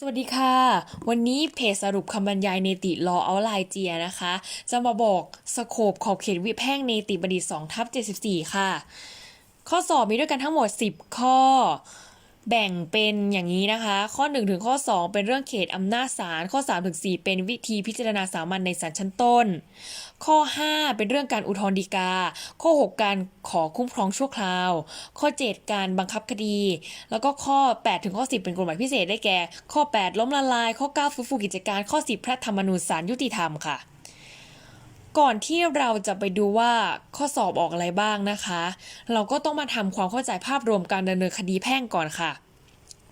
สวัสดีค่ะ วันนี้เพจสรุปคำบรรยายเนติลอเอาไลเจียนะคะ จะมาบอกสโคบขอบเขตวิแพ่งเนติบัณฑิต2ทับ74 ค่ะ ข้อสอบมีด้วยกันทั้งหมด 10 ข้อ แบ่งเป็นอย่างนี้นะคะ ข้อ 1 ถึงข้อ 2 เป็นเรื่องเขตอำนาจศาลข้อ 3 ถึง 4 เป็นวิธีพิจารณาสามัญในศาลชั้นต้น ข้อ 5 เป็นเรื่องการอุทธรณ์ฎีกา ข้อ 6 การขอคุ้มครองชั่วคราว ข้อ 7 การบังคับคดี แล้วก็ข้อ 8 ถึงข้อ 10 เป็นกฎหมายพิเศษได้แก่ ข้อ 8 ล้มละลาย ข้อ 9 ฟื้นฟูกิจการข้อ 10 พระธรรมนูญศาลยุติธรรมค่ะ ก่อนที่เราจะไปดูว่าข้อสอบออกอะไรบ้างนะคะ เราก็ต้องมาทำความเข้าใจภาพรวมการดำเนินคดีแพ่งก่อนค่ะ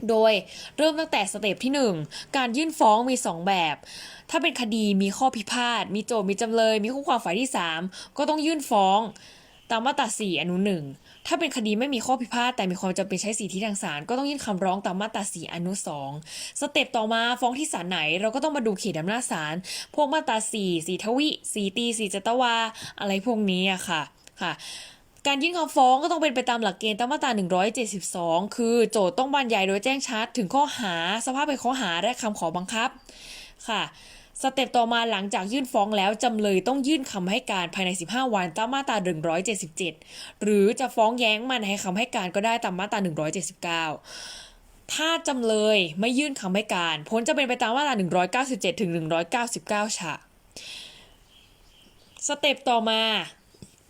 โดยเริ่มตั้งแต่สเต็ปที่ 1 การยื่นฟ้องมี 2 แบบ ถ้าเป็นคดีมีข้อพิพาท มีโจทย์มีจำเลย มีคู่ความฝ่ายที่ 3 ก็ต้องยื่นฟ้อง ตามมาตรา4อนุ1 ถ้าเป็นคดีไม่มีข้อพิพาทแต่มีความจำเป็นใช้สิทธิทางศาลก็ต้องยื่นคำร้องตามมาตรา4อนุ2สเต็ปต่อมาฟ้องที่ศาลไหน เราก็ต้องมาดูเขตอำนาจศาลพวกมาตรา4สีทวิสีตีสีจตวา อะไรพวกนี้อะค่ะค่ะการยื่นคำฟ้องก็ต้องเป็นไปตามหลักเกณฑ์ตามมาตรา 172 คือโจทย์ต้องบรรยายโดยแจ้งชัดถึงข้อหา สภาพเป็นข้อหาและคำขอบังคับ ค่ะ สเต็ปต่อมาหลังจากยื่นฟ้องแล้ว จำเลยต้องยื่นคำให้การภายใน 15 วันตามมาตรา 177 หรือจะฟ้องแย้งมันให้คำให้การก็ได้ตามมาตรา 179ถ้าจำเลยไม่ยื่นคำให้การ ผลจะเป็นไปตามมาตรา197 ถึง 199 ฉะสเต็ปต่อมา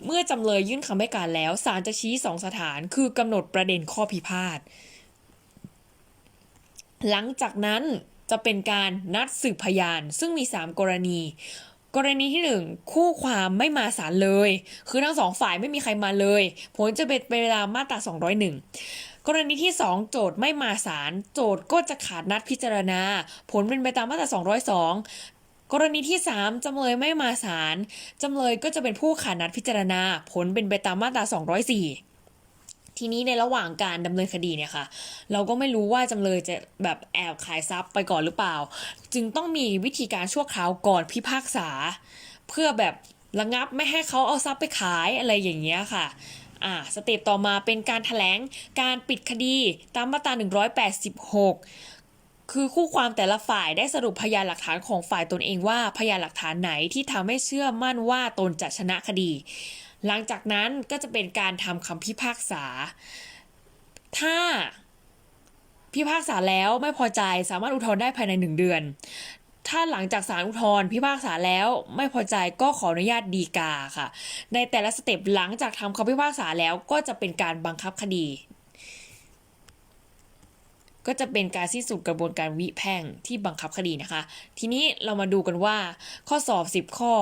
เมื่อจำเลยยื่นคำให้การแล้วศาลจะชี้สองสถาน คือกำหนดประเด็นข้อพิพาท หลังจากนั้น จะเป็นการนัดสืบพยาน ซึ่งมี 3 กรณี กรณีที่ 1 คู่ความไม่มาศาลเลย คือทั้งสองฝ่ายไม่มีใครมาเลย ผลจะเป็นเวลามาตรา 201 กรณีที่ 2 โจทย์ไม่มาศาลโจทย์ก็จะขาดนัดพิจารณา ผลเป็นไปตามมาตรา 202กรณีที่ 3 จำเลยไม่มาศาลจำเลยก็จะเป็นผู้ขาดนัดพิจารณา ผลเป็นไปตามมาตรา 204 ทีนี้ในระหว่างการดำเนินคดีเนี่ยค่ะ เราก็ไม่รู้ว่าจำเลยจะแบบแอบขายทรัพย์ไปก่อนหรือเปล่า จึงต้องมีวิธีการชั่วคราวก่อนพิพากษา เพื่อแบบระงับไม่ให้เขาเอาทรัพย์ไปขายอะไรอย่างเงี้ยค่ะอ่าสเต็ปต่อมาเป็นการถแถลงการปิดคดีตามมาตรา 186 คือคู่ความแต่ละฝ่ายได้สรุปพยานหลักฐานของฝ่ายตนเองว่าพยานหลักฐานไหนที่ทำให้เชื่อมั่นว่าตนจะชนะคดี หลังจากนั้นก็จะเป็นการทำคำพิพากษา ถ้าพิพากษาแล้วไม่พอใจสามารถอุทธรณ์ได้ภายในหนึ่งเดือน ถ้าหลังจากศาลอุทธรณ์พิพากษาแล้วไม่พอใจก็ขออนุญาตดีกาค่ะ ในแต่ละสเต็ปหลังจากทำคำพิพากษาแล้วก็จะเป็นการบังคับคดี ก็จะเป็นการสิ้นสุดกระบวนการวิแพ่งที่บังคับคดีนะคะ ทีนี้เรามาดูกันว่าข้อสอบ 10 ข้อ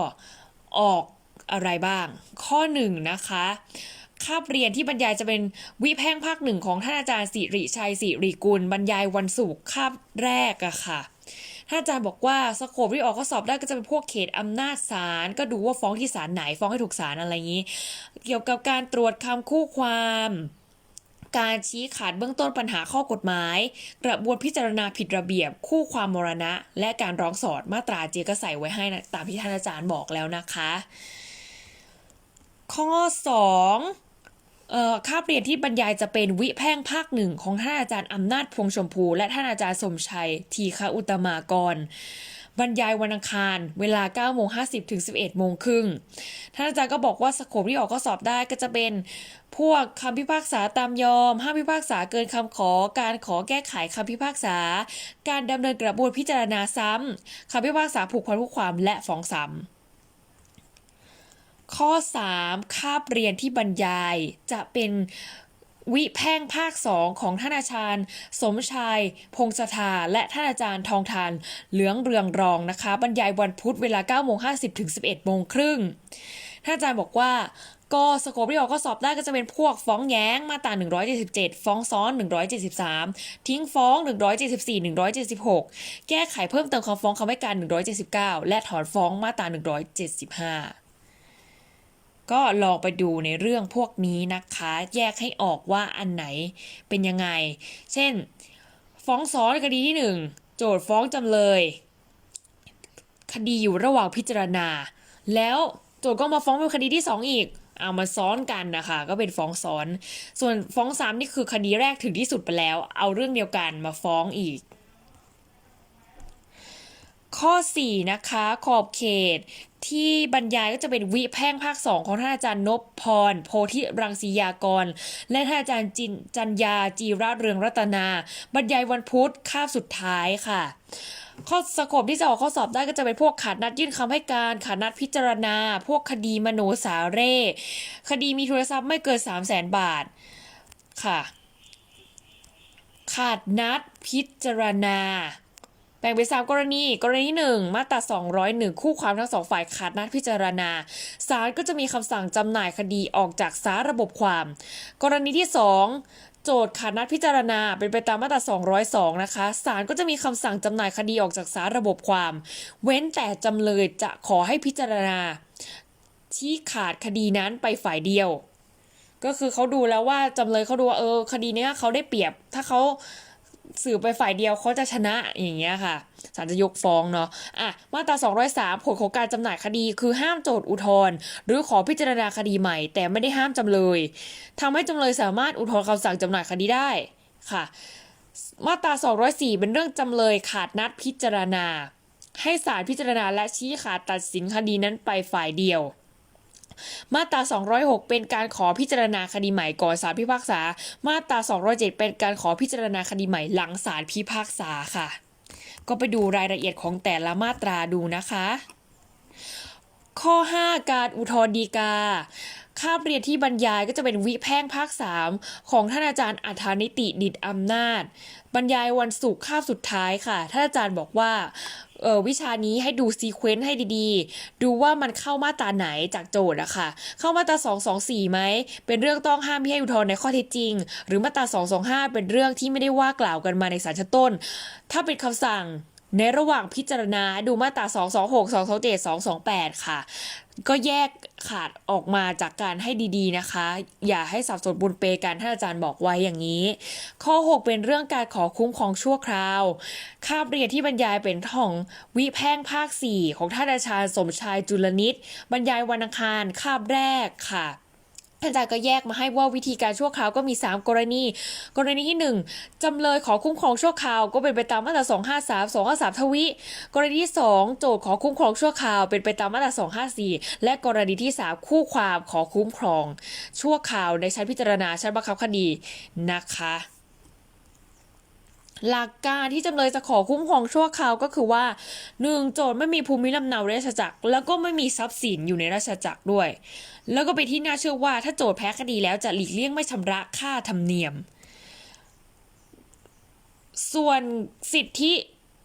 ออก อะไรบ้าง ข้อ1นนะคะคาบเรียนที่บรรยายจะเป็นวิแพ่งภาคหนึ่งของท่านอาจารย์สิริชัยสิริกุล บรรยายวันศุกร์คาบแรกอะค่ะท่านอาจารย์บอกว่าสโคปที่ออกข้อสอบได้ก็จะเป็นพวกเขตอำนาจศาลก็ดูว่าฟ้องที่ศาลไหนฟ้องให้ถูกศาลอะไรอย่างนี้ เกี่ยวกับการตรวจคำคู่ความการชี้ขาดเบื้องต้นปัญหาข้อกฎหมาย กระบวนพิจารณาผิดระเบียบ คู่ความมรณะ และการร้องสอดมาตราเจก็ใส่ไว้ให้นะตามที่ท่านอาจารย์บอกแล้วนะคะ ข้อ2เอ่อคาบเรียนที่บรรยายจะเป็นวิแพ่งภาคหนึ่งของท่านอาจารย์อำนาจพวงชมพู และท่านอาจารย์สมชัย ทีฆอุตมากรบรรยายวันอังคาร เวลา9โมง50ถึง11โมงครึ่งท่านอาจารย์ก็บอกว่าสโคปที่ออกข้อสอบได้ก็จะเป็น พวกคำพิพากษาตามยอม ห้ามพิพากษาเกินคำขอ การขอแก้ไขคำพิพากษา การดำเนินกระบวนพิจารณาซ้ำคำพิพากษาผูกพันผู้ความและฟ้องซ้ำ ข้อ 3 คาบเรียนที่บรรยายจะเป็นวิแพ่งภาค2ของท่านอาจารย์สมชายพงศธาและท่านอาจารย์ทองทานเหลืองเรืองรองนะคะ บรรยายวันพุธเวลา9โมง50ถึง11โมงครึ่งท่านอาจารย์บอกว่าก็สโคปที่ออกข้อสอบได้ก็จะเป็นพวกฟ้องแย้งมาตรา177 ฟ้องซ้อน 173 ทิ้งฟ้อง 174 176 แก้ไขเพิ่มเติมคำฟ้องคำให้การ 179 และถอนฟ้องมาตรา175 ก็ลองไปดูในเรื่องพวกนี้นะคะ แยกให้ออกว่าอันไหนเป็นยังไง เช่น ฟ้องซ้อนคดีที่หนึ่งโจทย์ฟ้องจำเลย คดีอยู่ระหว่างพิจารณา แล้วโจทย์ก็มาฟ้องเป็นคดีที่สองอีกเอามาซ้อนกันนะคะ ก็เป็นฟ้องซ้อน ส่วนฟ้องซ้ำนี่คือคดีแรกถึงที่สุดไปแล้ว เอาเรื่องเดียวกันมาฟ้องอีก ข้อ 4 นะคะ ขอบเขตที่บรรยายก็จะเป็นวิแพ่งภาค 2 ของท่านอาจารย์นพพร โพธิรังสียากร และท่านอาจารย์จินจัญญาจีระเรืองรัตนา บรรยายวันพุธคาบสุดท้ายค่ะ ข้อสกบที่จะออกข้อสอบได้ก็จะเป็นพวกขาดนัดยื่นคำให้การขาดนัดพิจารณา พวกคดีมโนสาเร่ คดีมีทุนทรัพย์ไม่เกิน 3 0 0แสนบาทค่ะ ขาดนัดพิจารณา แบ่งเป็นสามกรณี กรณีหนึ่งมาตรา 201 คู่ความทั้งสองฝ่ายขาดนัดพิจารณา ศาลก็จะมีคำสั่งจำหน่ายคดีออกจากสาระบบความ กรณีที่ 2 โจทย์ขาดนัดพิจารณาเป็นไปตามมาตรา 202 นะคะ ศาลก็จะมีคำสั่งจำหน่ายคดีออกจากสาระบบความ เว้นแต่จำเลยจะขอให้พิจารณาชี้ขาดคดีนั้นไปฝ่ายเดียว ก็คือเขาดูแล้วว่าจำเลยเขาดูว่าเออคดีเนี้ยเขาได้เปรียบถ้าเขา สืบไปฝ่ายเดียวเขาจะชนะอย่างเงี้ยค่ะศาลจะยกฟ้องเนาะอะมาตรา203 ผลของการจำหน่ายคดีคือห้ามโจทย์อุทธรณ์หรือขอพิจารณาคดีใหม่ แต่ไม่ได้ห้ามจำเลยทำให้จำเลยสามารถอุทธรณ์คำสั่งจำหน่ายคดีได้ค่ะ มาตรา204 เป็นเรื่องจำเลยขาดนัดพิจารณา ให้ศาลพิจารณาและชี้ขาดตัดสินคดีนั้นไปฝ่ายเดียว มาตรา 206 เป็นการขอพิจารณาคดีใหม่ก่อนศาลพิพากษา มาตรา 207 เป็นการขอพิจารณาคดีใหม่หลังศาลพิพากษาค่ะ ก็ไปดูรายละเอียดของแต่ละมาตราดูนะคะ ข้อ 5 การอุทธรณ์ฎีกาคาบเรียนที่บรรยายก็จะเป็นวิแพ่งภาค 3 ของท่านอาจารย์อัธานิติดิตอำนาจ บรรยายวันศุกร์คาบสุดท้ายค่ะ ท่านอาจารย์บอกว่า เออวิชานี้ให้ดูซีเควนต์ให้ดีๆ ดูว่ามันเข้ามาตราไหนจากโจทย์อะค่ะ เข้ามาตรา224ไหม เป็นเรื่องต้องห้ามที่ให้อุทธรณ์ในข้อเท็จจริง หรือมาตรา225 เป็นเรื่องที่ไม่ได้ว่ากล่าวกันมาในศาลชั้นต้น ถ้าเป็นคำสั่ง ในระหว่างพิจารณาดูมาตรา 226 227 228 ค่ะ ก็แยกขาดออกมาจากการให้ดีๆนะคะ อย่าให้สับสนบุญเปกันท่านอาจารย์บอกไว้อย่างนี้ ข้อ 6 เป็นเรื่องการขอคุ้มครองชั่วคราว คาบเรียนที่บรรยายเป็นของวิแพ่งภาค 4 ของท่านอาจารย์สมชายจุลนิตบรรยายวันอังคารคาบแรกค่ะ อาจารย์ก็แยกมาให้ว่าวิธีการชั่วคราวก็มี 3 กรณี กรณีที่ 1จำเลยขอคุ้มครองชั่วคราวก็เป็นไปตามมาตรา253 253ทวิ กรณีที่ 2 โจทย์ขอคุ้มครองชั่วคราวเป็นไปตามมาตรา254 และกรณีที่ 3 คู่ความขอคุ้มครอง ชั่วคราวในชั้นพิจารณาชั้นบังคับคดีนะคะ หลักการที่จำเลยจะขอคุ้มครองชั่วคราวก็คือว่า 1. โจทย์ไม่มีภูมิลำเนาในราชจักร แล้วก็ไม่มีทรัพย์สินอยู่ในราชจักรด้วย แล้วก็เป็นที่น่าเชื่อว่าถ้าโจทย์แพ้คดีแล้วจะหลีกเลี่ยงไม่ชำระค่าธรรมเนียม ส่วนสิทธิ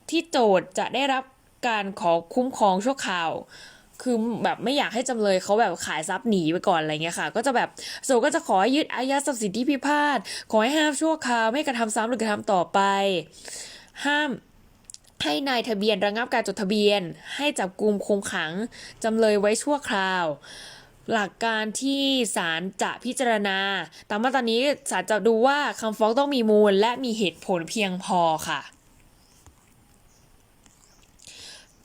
ที่โจทย์จะได้รับการขอคุ้มครองชั่วคราว คือแบบไม่อยากให้จำเลยเขาแบบขายทรัพย์หนีไปก่อนอะไรเงี้ยค่ะ ก็จะแบบโจก็จะขอให้ยึดอายัดทรัพย์สินที่พิพาทขอให้ห้ามชั่วคราวไม่กระทำซ้ำหรือกระทำต่อไป ห้ามให้นายทะเบียนระงับการจดทะเบียน ให้จับกลุ่มคุมขังจำเลยไว้ชั่วคราว หลักการที่ศาลจะพิจารณา ตามมาตรานี้ศาลจะดูว่าคำฟ้องต้องมีมูลและมีเหตุผลเพียงพอค่ะ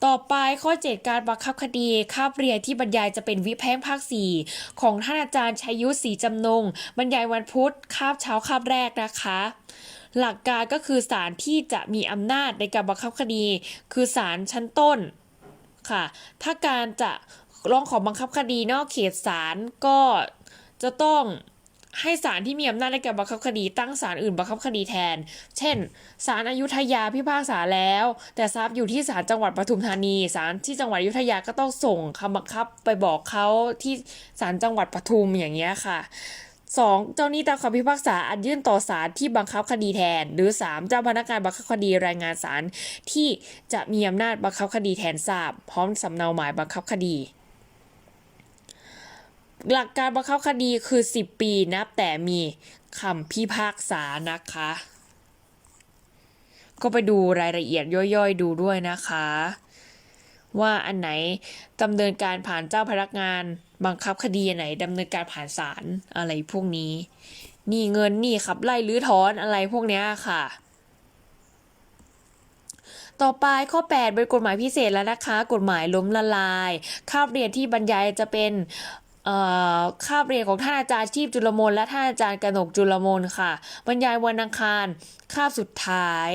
ต่อไปข้อ 7 การบังคับคดีคาบเรียนที่บรรยายจะเป็นวิแพ่งภาค 4 ของท่านอาจารย์ชัยยุทธศรีจำนง บรรยายวันพุธคาบเช้าคาบแรกนะคะ หลักการก็คือศาลที่จะมีอำนาจในการบังคับคดี คือศาลชั้นต้นค่ะ ถ้าการจะร้องขอบังคับคดีนอกเขตศาลก็จะต้อง ให้ศาลที่มีอำนาจในการบังคับคดีตั้งศาลอื่นบังคับคดีแทน เช่น ศาลอายุธยาพิพากษาแล้ว แต่ทรัพย์อยู่ที่ศาลจังหวัดปทุมธานี ศาลที่จังหวัดอยุธยาก็ต้องส่งคำบังคับไปบอกเขาที่ศาลจังหวัดปทุมอย่างเงี้ยค่ะสองเจ้าหนี้ตามคำพิพากษาอาจยื่นต่อศาลที่บังคับคดีแทน หรือสามเจ้าพนักงานบังคับคดีรายงานศาลที่จะมีอำนาจบังคับคดีแทนทราบ พร้อมสำเนาหมายบังคับคดี หลักการบังคับคดีคือ 10 ปีนับแต่มีคำพิพากษานะคะ ก็ไปดูรายละเอียดย่อยๆ ดูด้วยนะคะ ว่าอันไหนดำเนินการผ่านเจ้าพนักงานบังคับคดีไหนดำเนินการผ่านศาลอะไรพวกนี้ นี่เงินนี่ขับไล่หรือถอนอะไรพวกเนี้ยค่ะ ต่อไปข้อ 8 เป็นกฎหมายพิเศษแล้วนะคะ กฎหมายล้มละลายคาบเรียนที่บรรยายจะเป็น คาบเรียนของท่านอาจารย์ชีพจุลมนและท่านอาจารย์กนกจุลมนค่ะ บรรยายวันอังคารคาบสุดท้าย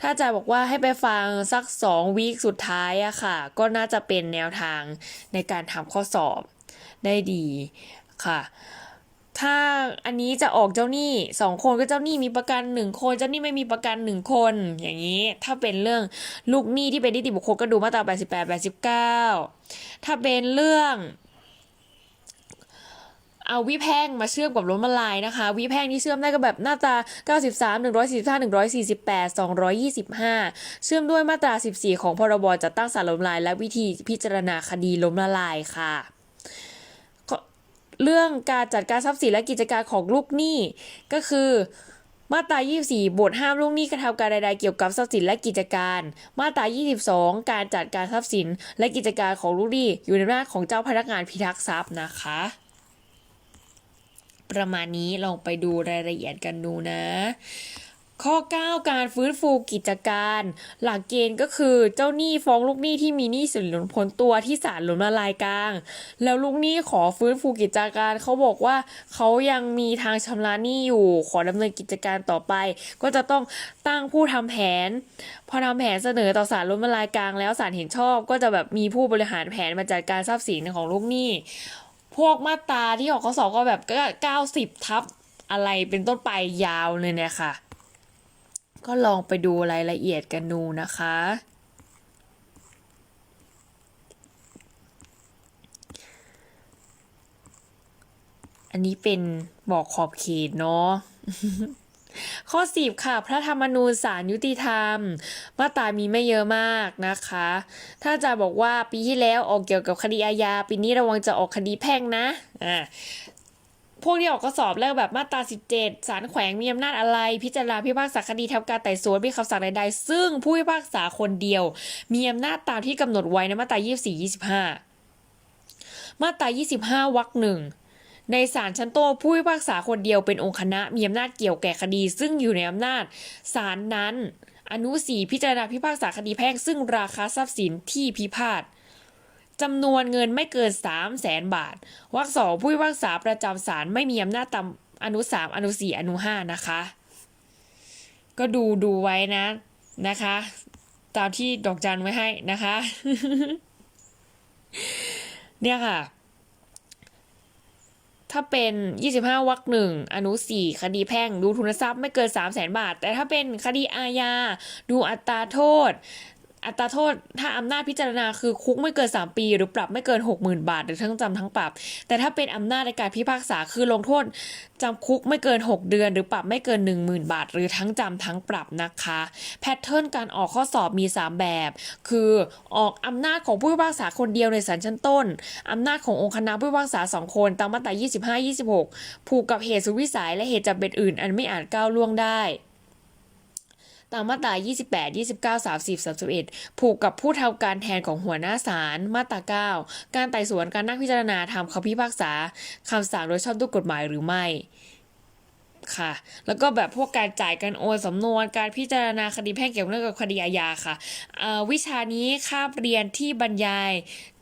ถ้านอาจารย์บอกว่าให้ไปฟังสักสองวีคสุดท้ายอะค่ะ ก็น่าจะเป็นแนวทางในการทำข้อสอบได้ดีค่ะ ถ้าอันนี้จะออกเจ้าหนี้สองคนก็เจ้าหนี้มีประกันหนึ่งคนเจ้าหนี้ไม่มีประกันหนึ่งคน อย่างนี้ ถ้าเป็นเรื่องลูกหนี้ที่เป็นนิติบุคคลก็ดูมาตรา88 89ถ้าเป็นเรื่อง เอาวิแพ่งมาเชื่อมกับล้มละลายนะคะวิแพ่งที่เชื่อมได้ก็แบบหน้าตรา93 145 148 225 เชื่อมด้วยมาตรา 14 ของพรบจัดตั้งศาลล้มละลาย และวิธีพิจารณาคดีล้มละลายค่ะเรื่องการจัดการทรัพย์สินและกิจการของลูกหนี้ก็คือมาตรา 24 บทห้ามลูกหนี้กระทำการใดๆเกี่ยวกับทรัพย์สินและกิจการ มาตรา 22 การจัดการทรัพย์สินและกิจการของลูกหนี้อยู่ในอำนาจของเจ้าพนักงานพิทักษ์ทรัพย์นะคะ ประมาณนี้ลองไปดูรายละเอียดกันดูนะ ข้อ 9 การฟื้นฟูกิจการ หลักเกณฑ์ก็คือเจ้าหนี้ฟ้องลูกหนี้ที่มีหนี้สินหล่นพ้นตัวที่ศาลล้มละลายกลาง แล้วลูกหนี้ขอฟื้นฟูกิจการเขาบอกว่าเขายังมีทางชำระหนี้อยู่ ขอดำเนินกิจการต่อไป ก็จะต้องตั้งผู้ทำแผน พอทำแผนเสนอต่อศาลล้มละลายกลาง แล้วศาลเห็นชอบ ก็จะแบบมีผู้บริหารแผนมาจัดการทรัพย์สินของลูกหนี้ พวกมาตราที่ออกข้อสอบก็แบบเก้าสิบทับอะไรเป็นต้นไปยาวเลยเนี่ยค่ะ ก็ลองไปดูรายละเอียดกันดูนะคะ อันนี้เป็นบอกขอบเขตเนาะ ข้อสิบค่ะ พระธรรมนูญศาลยุติธรรม มาตรามีไม่เยอะมากนะคะ ถ้าจะบอกว่าปีที่แล้วออกเกี่ยวกับคดีอาญา ปีนี้ระวังจะออกคดีแพ่งนะอ่าพวกที่ออกข้อสอบเรื่องแบบมาตรา 17 ศาลแขวงมีอำนาจอะไร พิจารณาพิพากษาคดีทำการไต่สวนมีคำสั่งใดๆ ซึ่งผู้พิพากษาคนเดียว มีอำนาจตามที่กำหนดไว้ในมาตรา 24 25 มาตรา 25วรรคหนึ่ง ในศาลชั้นต้นผู้พิพากษาคนเดียวเป็นองค์คณะมีอำนาจเกี่ยวแก่คดี ซึ่งอยู่ในอำนาจศาลนั้น อนุสีพิจารณาพิพากษาคดีแพ่งซึ่งราคาทรัพย์สินที่พิพาทจำนวนเงินไม่เกิน 3 0 0แสนบาท วรรคสองผู้พิพากษาประจำศาลไม่มีอำนาจตามอนุสามอนุสี่อนุห้านะคะ ก็ดูดูไว้นะนะคะ ตามที่ดอกจันไว้ให้นะคะ เนี่ยค่ะ ถ้าเป็น 25วรรคหนึ่งอนุ 4 คดีแพ่ง ดูทุนทรัพย์ไม่เกิน 3 0 0แสนบาท แต่ถ้าเป็นคดีอาญา ดูอัตราโทษ อัตราโทษถ้าอำนาจพิจารณาคือคุกไม่เกิน 3 ปี หรือปรับไม่เกิน 60,000 บาท หรือทั้งจำทั้งปรับ แต่ถ้าเป็นอำนาจในการพิพากษาคือลงโทษจำคุกไม่เกิน 6 เดือน หรือปรับไม่เกิน 10,000 บาท หรือทั้งจำทั้งปรับนะคะ แพทเทิร์นการออกข้อสอบมี 3 แบบ คือออกอำนาจของผู้พิพากษาคนเดียวในศาลชั้นต้นอำนาจขององค์คณะผู้พิพากษา 2 คนตามมาตรา25 26 ผูกกับเหตุสุวิสัยและเหตุจำเป็นอื่น อันไม่อาจก้าวล่วงได้ ตามมาตรา 28 29 30 31 ผูกกับผู้ทำการแทนของหัวหน้าศาล มาตรา 9 การไต่สวนการนั่งพิจารณาทำคำพิพากษาคำสั่งโดยชอบด้วยกฎหมายหรือไม่ค่ะ แล้วก็แบบพวกการจ่ายการโอนสำนวนการพิจารณาคดีแพ่งเกี่ยวเนื่องกับคดีอาญาค่ะอ่อวิชานี้คาบเรียนที่บรรยาย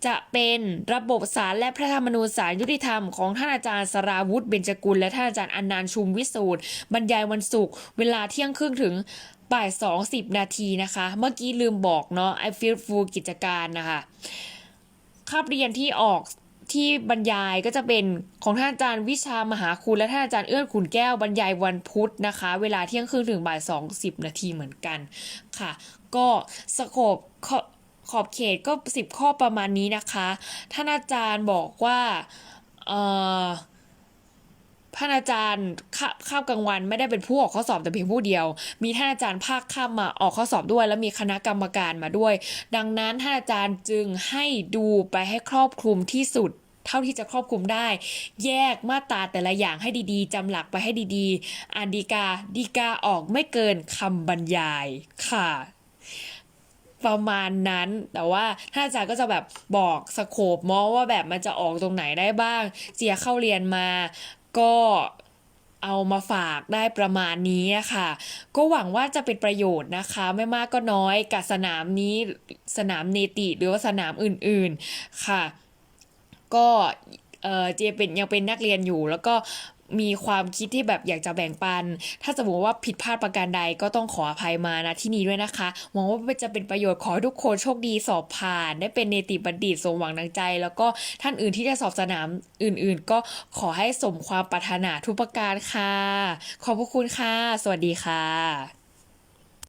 จะเป็นระบบสารและพระธรรมนูญสารยุติธรรมของท่านอาจารย์สราวุธเบญจกุล และท่านอาจารย์อนันต์ชุมวิสูตรบรรยายวันศุกร์เวลาเที่ยงครึ่งถึง บ่ายสองสิบนาทีนะคะ เมื่อกี้ลืมบอกเนาะ I feel full กิจการนะคะคาบเรียนที่ออกที่บรรยายก็จะเป็นของท่านอาจารย์วิชามหาคุณและท่านอาจารย์เอื้อนขุนแก้วบรรยายวันพุธนะคะ เวลาเที่ยงครึ่งถึงบ่ายสองสิบนาทีเหมือนกันค่ะ ก็สโคบขอบขอบเขตก็สิบข้อประมาณนี้นะคะ ท่านอาจารย์บอกว่าเอ่อ ท่านอาจารย์ข้ามกลางวันไม่ได้เป็นผู้ออกข้อสอบแต่เพียงผู้เดียว มีท่านอาจารย์ภาคข้ามมาออกข้อสอบด้วย แล้วมีคณะกรรมการมาด้วย ดังนั้นท่านอาจารย์จึงให้ดูไปให้ครอบคลุมที่สุดเท่าที่จะครอบคลุมได้ แยกมาตราแต่ละอย่างให้ดีๆจำหลักไปให้ดีๆ อ่านดีกาดีกาออกไม่เกินคำบรรยายค่ะ ประมาณนั้นแต่ว่าท่านอาจารย์ก็จะแบบบอกสโคปมอว่าแบบมันจะออกตรงไหนได้บ้าง เจียเข้าเรียนมา ก็เอามาฝากได้ประมาณนี้ค่ะ ก็หวังว่าจะเป็นประโยชน์นะคะ ไม่มากก็น้อยกับสนามนี้สนามเนติหรือว่าสนามอื่นๆค่ะ ก็เออเจเป็นยังเป็นนักเรียนอยู่แล้วก็ มีความคิดที่แบบอยากจะแบ่งปัน ถ้าสมมติว่าผิดพลาดประการใดก็ต้องขออภัยมานะที่นี้ด้วยนะคะ หวังว่าจะเป็นประโยชน์ขอทุกคนโชคดีสอบผ่าน ได้เป็นเนติบัณฑิตสมหวังดังใจ แล้วก็ท่านอื่นที่จะสอบสนามอื่น ๆ ก็ขอให้สมความปรารถนาทุกประการค่ะ ขอบพระคุณค่ะ สวัสดีค่ะ